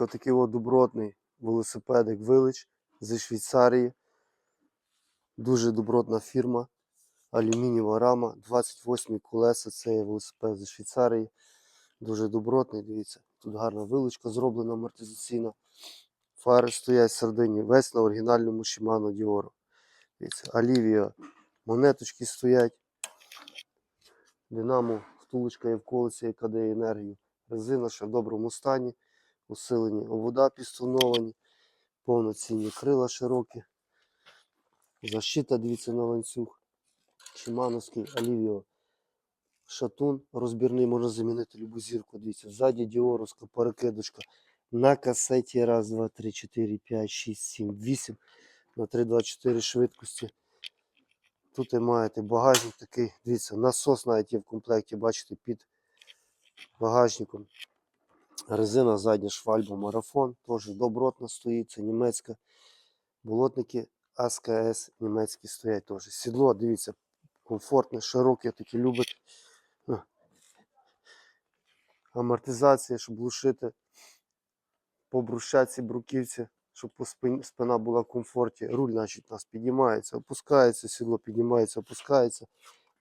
Отакий от добротний велосипедик Village зі Швейцарії. Дуже добротна фірма. Алюмінієва рама, 28 колеса. Це є велосипед зі Швейцарії. Дуже добротний, дивіться. Тут гарна вилочка зроблена амортизаційна. Фари стоять середині, весь на оригінальному Shimano Dioro. Дивіться, Олівія, монеточки стоять. Динамо, втулочка є в колесі, яка дає енергію. Резина ще в доброму стані. Усилені обода підстоновані. Повноцінні крила широкі. Защита, дивіться, на ланцюг. Шимановський Олівіо. Шатун розбірний, можна замінити любу зірку. Дивіться, ззаді діоровська перекидочка. На касеті раз, два, три, чотири, п'ять, шість, сім, вісім. На 3, 2, 4 швидкості. Тут ви маєте багажник такий. Дивіться, насос навіть є в комплекті, бачите, під багажником. Резина задня швальба марафон. Теж добротна стоїть, це німецька. Болотники АСКС німецькі стоять теж. Сідло, дивіться, комфортне, широке, таке любить. Амортизація, щоб глушити по брусчатці, бруківці, щоб спина була в комфорті. Руль, значить, у нас піднімається, опускається, сідло піднімається, опускається.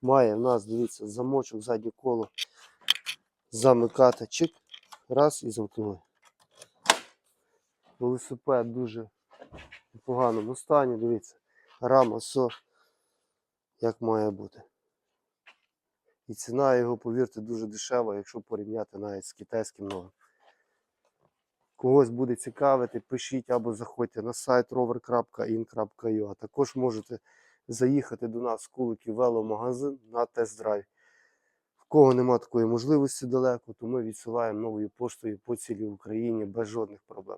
Має в нас, дивіться, замочок, заднє коло. Замикати. Чик. Раз і замкнули. Велосипед дуже в поганому стані. Дивіться. Рама, все як має бути. І ціна його, повірте, дуже дешева, якщо порівняти навіть з китайським новим. Когось буде цікавити, пишіть або заходьте на сайт rover.in.ua. Також можете заїхати до нас в Куликів веломагазин на тест-драйв. Кого нема такої можливості далеко, то ми відсилаємо новою поштою по цілій Україні без жодних проблем.